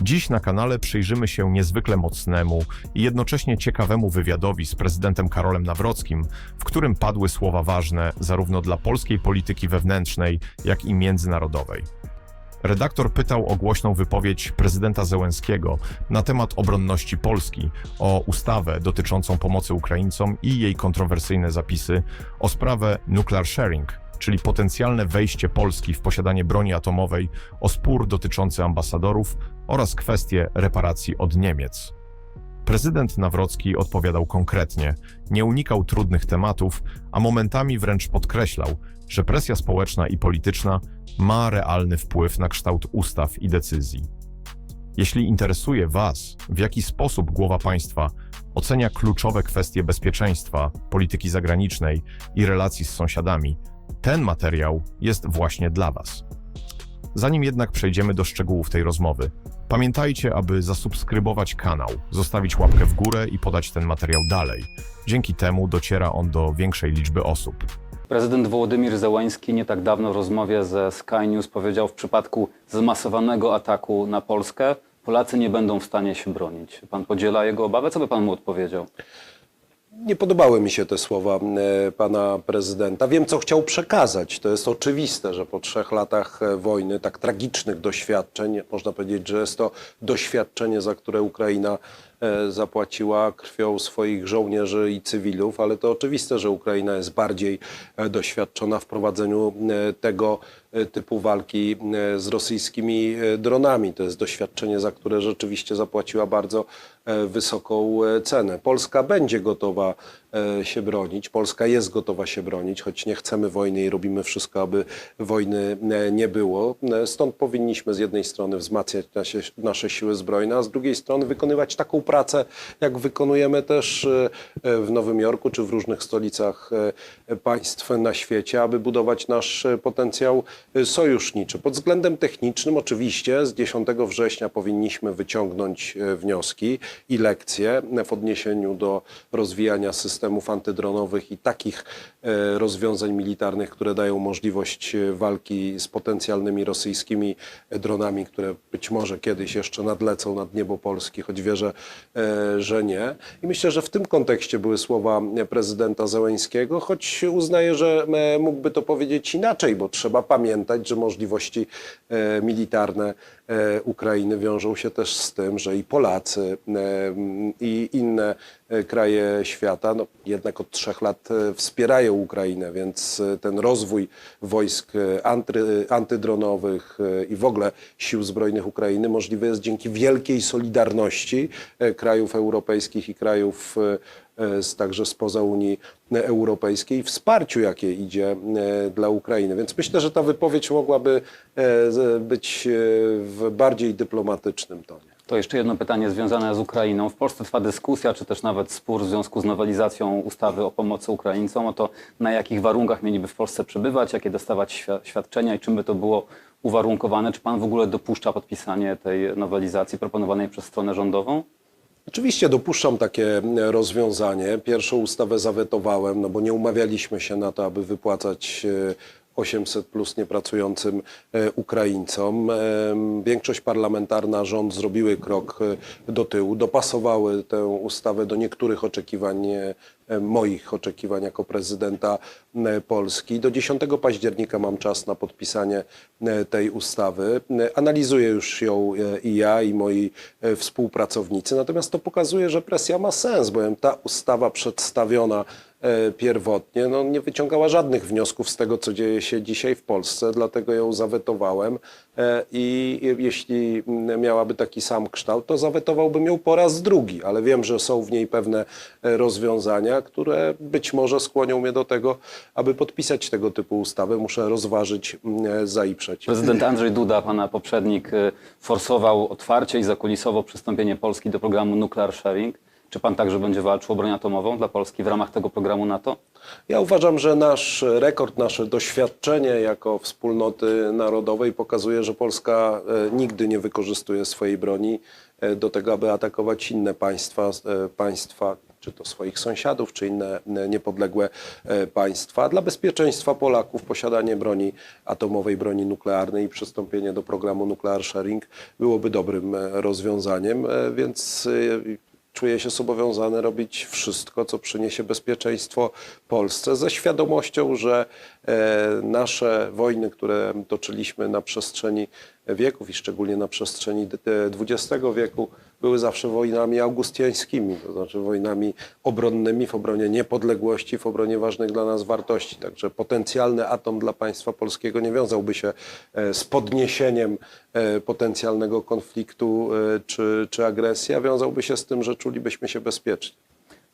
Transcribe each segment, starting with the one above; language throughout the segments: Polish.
Dziś na kanale przyjrzymy się niezwykle mocnemu i jednocześnie ciekawemu wywiadowi z prezydentem Karolem Nawrockim, w którym padły słowa ważne zarówno dla polskiej polityki wewnętrznej, jak i międzynarodowej. Redaktor pytał o głośną wypowiedź prezydenta Zełenskiego na temat obronności Polski, o ustawę dotyczącą pomocy Ukraińcom i jej kontrowersyjne zapisy, o sprawę nuclear sharing, czyli potencjalne wejście Polski w posiadanie broni atomowej, o spór dotyczący ambasadorów oraz kwestie reparacji od Niemiec. Prezydent Nawrocki odpowiadał konkretnie, nie unikał trudnych tematów, a momentami wręcz podkreślał, że presja społeczna i polityczna ma realny wpływ na kształt ustaw i decyzji. Jeśli interesuje Was, w jaki sposób głowa państwa ocenia kluczowe kwestie bezpieczeństwa, polityki zagranicznej i relacji z sąsiadami, ten materiał jest właśnie dla Was. Zanim jednak przejdziemy do szczegółów tej rozmowy, pamiętajcie, aby zasubskrybować kanał, zostawić łapkę w górę i podać ten materiał dalej. Dzięki temu dociera on do większej liczby osób. Prezydent Wołodymir Zełański nie tak dawno w rozmowie ze Sky News powiedział, w przypadku zmasowanego ataku na Polskę Polacy nie będą w stanie się bronić. Pan podziela jego obawę? Co by pan mu odpowiedział? Nie podobały mi się te słowa e, pana prezydenta. Wiem, co chciał przekazać. To jest oczywiste, że po trzech latach e, wojny, tak tragicznych doświadczeń, można powiedzieć, że jest to doświadczenie, za które Ukraina zapłaciła krwią swoich żołnierzy i cywilów, ale to oczywiste, że Ukraina jest bardziej e, doświadczona w prowadzeniu e, tego e, typu walki e, z rosyjskimi e, dronami. To jest doświadczenie, za które rzeczywiście zapłaciła bardzo e, wysoką e, cenę. Polska będzie gotowa e, się bronić. Polska jest gotowa się bronić, choć nie chcemy wojny i robimy wszystko, aby wojny e, nie było. E, Stąd powinniśmy z jednej strony wzmacniać nasze, nasze siły zbrojne, a z drugiej strony wykonywać taką pracę, jak wykonujemy też e, e, w Nowym Jorku czy w różnych stolicach e, państw na świecie, aby budować nasz potencjał sojuszniczy. Pod względem technicznym oczywiście z 10 września powinniśmy wyciągnąć wnioski i lekcje w odniesieniu do rozwijania systemów antydronowych i takich rozwiązań militarnych, które dają możliwość walki z potencjalnymi rosyjskimi dronami, które być może kiedyś jeszcze nadlecą nad niebo Polski, choć wierzę, że nie. I myślę, że w tym kontekście były słowa prezydenta Zełeńskiego, choć uznaję, że e, mógłby to powiedzieć inaczej, bo trzeba pamiętać, że możliwości e, militarne e, Ukrainy wiążą się też z tym, że i Polacy, e, i inne e, kraje świata no, jednak od trzech lat e, wspierają Ukrainę, więc e, ten rozwój wojsk e, anty, antydronowych e, i w ogóle sił zbrojnych Ukrainy możliwy jest dzięki wielkiej solidarności e, krajów europejskich i krajów e, e, z, także spoza Unii Europejskiej, wsparciu, jakie idzie e, dla Ukrainy. Więc myślę, że ta wypowiedź mogłaby e, być e, w bardziej dyplomatycznym tonie. To jeszcze jedno pytanie związane z Ukrainą. W Polsce trwa dyskusja, czy też nawet spór w związku z nowelizacją ustawy o pomocy Ukraińcom, o to na jakich warunkach mieliby w Polsce przebywać, jakie dostawać świ- świadczenia i czym by to było uwarunkowane. Czy pan w ogóle dopuszcza podpisanie tej nowelizacji proponowanej przez stronę rządową? Oczywiście dopuszczam takie rozwiązanie. Pierwszą ustawę zawetowałem, no bo nie umawialiśmy się na to, aby wypłacać e, 800 plus niepracującym e, Ukraińcom. Em, Większość parlamentarna, rząd zrobiły krok e, do tyłu, dopasowały tę ustawę do niektórych oczekiwań, e, moich oczekiwań jako prezydenta e, Polski. Do 10 października mam czas na podpisanie e, tej ustawy. E, Analizuję już ją e, i ja, i moi e, współpracownicy. Natomiast to pokazuje, że presja ma sens, bowiem ta ustawa przedstawiona e, pierwotnie no, nie wyciągała żadnych wniosków z tego, co dzieje się dzisiaj w Polsce, dlatego ją zawetowałem e, i jeśli miałaby taki sam kształt, to zawetowałbym ją po raz drugi, ale wiem, że są w niej pewne e, rozwiązania, które być może skłonią mnie do tego, aby podpisać tego typu ustawę. Muszę rozważyć za i przeciw. Prezydent Andrzej Duda, pana poprzednik, forsował otwarcie i zakulisowo przystąpienie Polski do programu Nuclear Sharing. Czy pan także będzie walczył o broń atomową dla Polski w ramach tego programu NATO? Ja uważam, że nasz rekord, nasze doświadczenie jako wspólnoty narodowej pokazuje, że Polska e, nigdy nie wykorzystuje swojej broni e, do tego, aby atakować inne państwa, e, państwa czy to swoich sąsiadów, czy inne niepodległe państwa. Dla bezpieczeństwa Polaków posiadanie broni atomowej, broni nuklearnej i przystąpienie do programu Nuclear Sharing byłoby dobrym rozwiązaniem, więc czuję się zobowiązany robić wszystko, co przyniesie bezpieczeństwo Polsce, ze świadomością, że e, nasze wojny, które toczyliśmy na przestrzeni wieków i szczególnie na przestrzeni XX wieku, były zawsze wojnami augustiańskimi, to znaczy wojnami obronnymi w obronie niepodległości, w obronie ważnych dla nas wartości. Także potencjalny atom dla państwa polskiego nie wiązałby się e, z podniesieniem e, potencjalnego konfliktu e, czy, czy agresji, a wiązałby się z tym, że czulibyśmy się bezpiecznie.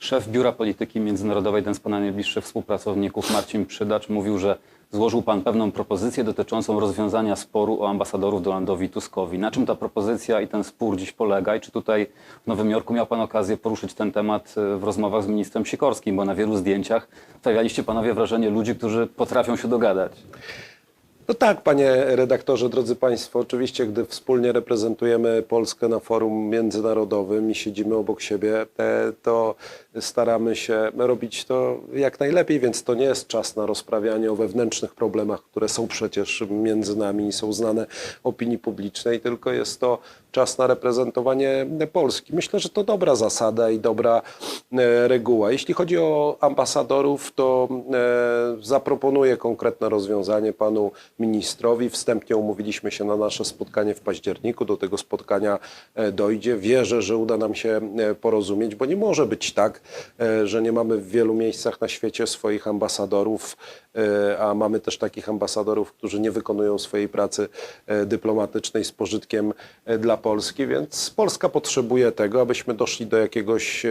Szef Biura Polityki Międzynarodowej, ten z Pana najbliższych współpracowników, Marcin Przydacz, mówił, że złożył Pan pewną propozycję dotyczącą rozwiązania sporu o ambasadorów Donaldowi Tuskowi. Na czym ta propozycja i ten spór dziś polega? I czy tutaj w Nowym Jorku miał Pan okazję poruszyć ten temat e, w rozmowach z ministrem Sikorskim? Bo na wielu zdjęciach stawialiście Panowie wrażenie ludzi, którzy potrafią się dogadać. No tak, panie redaktorze, drodzy państwo, oczywiście, gdy wspólnie reprezentujemy Polskę na forum międzynarodowym i siedzimy obok siebie, to staramy się robić to jak najlepiej, więc to nie jest czas na rozprawianie o wewnętrznych problemach, które są przecież między nami i są znane opinii publicznej, tylko jest to czas na reprezentowanie Polski. Myślę, że to dobra zasada i dobra e, reguła. Jeśli chodzi o ambasadorów, to e, zaproponuję konkretne rozwiązanie panu ministrowi. Wstępnie umówiliśmy się na nasze spotkanie w październiku. Do tego spotkania e, dojdzie. Wierzę, że uda nam się e, porozumieć, bo nie może być tak, e, że nie mamy w wielu miejscach na świecie swoich ambasadorów, a mamy też takich ambasadorów, którzy nie wykonują swojej pracy dyplomatycznej z pożytkiem dla Polski, więc Polska potrzebuje tego, abyśmy doszli do jakiegoś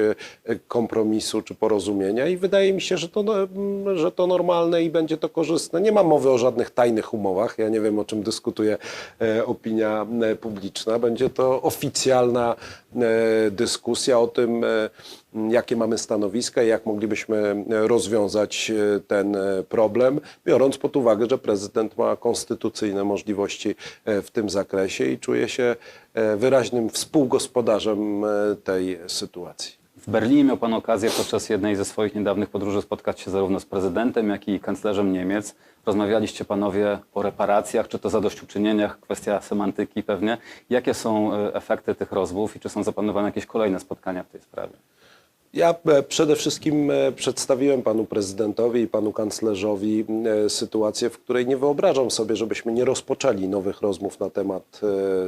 kompromisu czy porozumienia i wydaje mi się, że to, no, mm, że to normalne i będzie to korzystne. Nie ma mowy o żadnych tajnych umowach. Ja nie wiem, o czym dyskutuje e, opinia e, publiczna. Będzie to oficjalna e, dyskusja o tym, jakie mamy stanowiska i jak moglibyśmy rozwiązać ten problem, biorąc pod uwagę, że prezydent ma konstytucyjne możliwości w tym zakresie i czuje się wyraźnym współgospodarzem tej sytuacji. W Berlinie miał Pan okazję podczas jednej ze swoich niedawnych podróży spotkać się zarówno z prezydentem, jak i kanclerzem Niemiec. Rozmawialiście Panowie o reparacjach, czy to zadośćuczynieniach, kwestia semantyki pewnie. Jakie są e, efekty tych rozmów i czy są zaplanowane jakieś kolejne spotkania w tej sprawie? Ja e, przede wszystkim e, przedstawiłem panu prezydentowi i panu kanclerzowi e, sytuację, w której nie wyobrażam sobie, żebyśmy nie rozpoczęli nowych rozmów na temat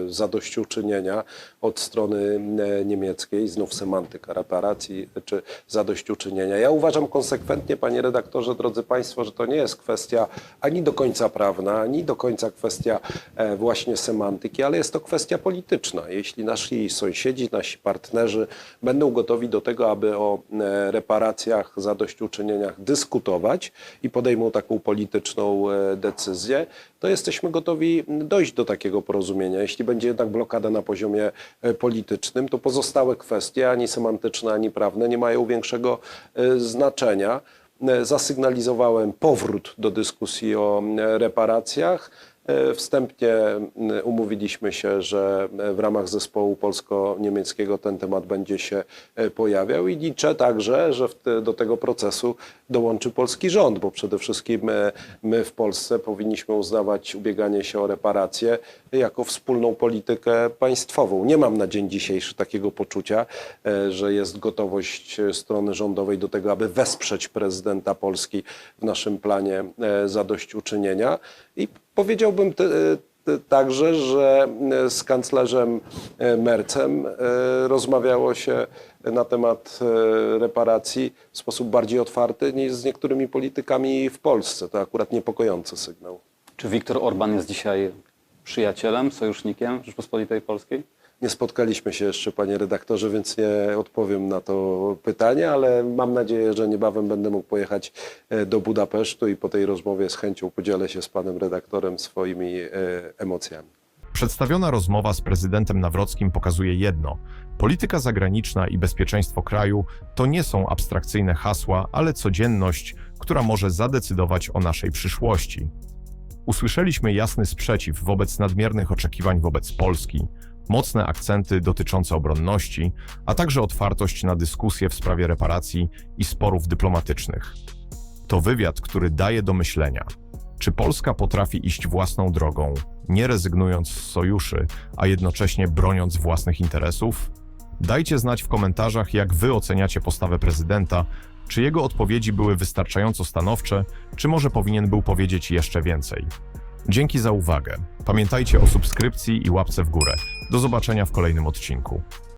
zadośćuczynienia od strony niemieckiej, znów semantyka reparacji czy zadośćuczynienia. Ja uważam konsekwentnie, panie redaktorze, drodzy państwo, że to nie jest kwestia ani do końca prawna, ani do końca kwestia właśnie semantyki, ale jest to kwestia polityczna. Jeśli nasi sąsiedzi, nasi partnerzy będą gotowi do tego, aby o e, reparacjach, zadośćuczynieniach dyskutować i podejmą taką polityczną e, decyzję, to jesteśmy gotowi dojść do takiego porozumienia. Jeśli będzie jednak blokada na poziomie e, politycznym, to pozostałe kwestie, ani semantyczne, ani prawne, nie mają większego znaczenia. Zasygnalizowałem powrót do dyskusji o reparacjach. E, Wstępnie umówiliśmy się, że e, w ramach zespołu polsko-niemieckiego ten temat będzie się e, pojawiał i liczę także, że do tego procesu dołączy polski rząd, bo przede wszystkim my w Polsce powinniśmy uznawać ubieganie się o reparacje jako wspólną politykę państwową. Nie mam na dzień dzisiejszy takiego poczucia, że jest gotowość strony rządowej do tego, aby wesprzeć prezydenta Polski w naszym planie zadośćuczynienia i powiedziałbym te, także, że e, z kanclerzem e, Mercem e, rozmawiało się na temat reparacji w sposób bardziej otwarty niż z niektórymi politykami w Polsce. To akurat niepokojący sygnał. Czy Viktor Orban jest dzisiaj przyjacielem, sojusznikiem Rzeczpospolitej Polskiej? Nie spotkaliśmy się jeszcze, panie redaktorze, więc nie odpowiem na to pytanie, ale mam nadzieję, że niebawem będę mógł pojechać e, do Budapesztu i po tej rozmowie z chęcią podzielę się z panem redaktorem swoimi e, emocjami. Przedstawiona rozmowa z prezydentem Nawrockim pokazuje jedno: polityka zagraniczna i bezpieczeństwo kraju to nie są abstrakcyjne hasła, ale codzienność, która może zadecydować o naszej przyszłości. Usłyszeliśmy jasny sprzeciw wobec nadmiernych oczekiwań wobec Polski, mocne akcenty dotyczące obronności, a także otwartość na dyskusję w sprawie reparacji i sporów dyplomatycznych. To wywiad, który daje do myślenia. Czy Polska potrafi iść własną drogą, nie rezygnując z sojuszy, a jednocześnie broniąc własnych interesów? Dajcie znać w komentarzach, jak wy oceniacie postawę prezydenta, czy jego odpowiedzi były wystarczająco stanowcze, czy może powinien był powiedzieć jeszcze więcej. Dzięki za uwagę. Pamiętajcie o subskrypcji i łapce w górę. Do zobaczenia w kolejnym odcinku.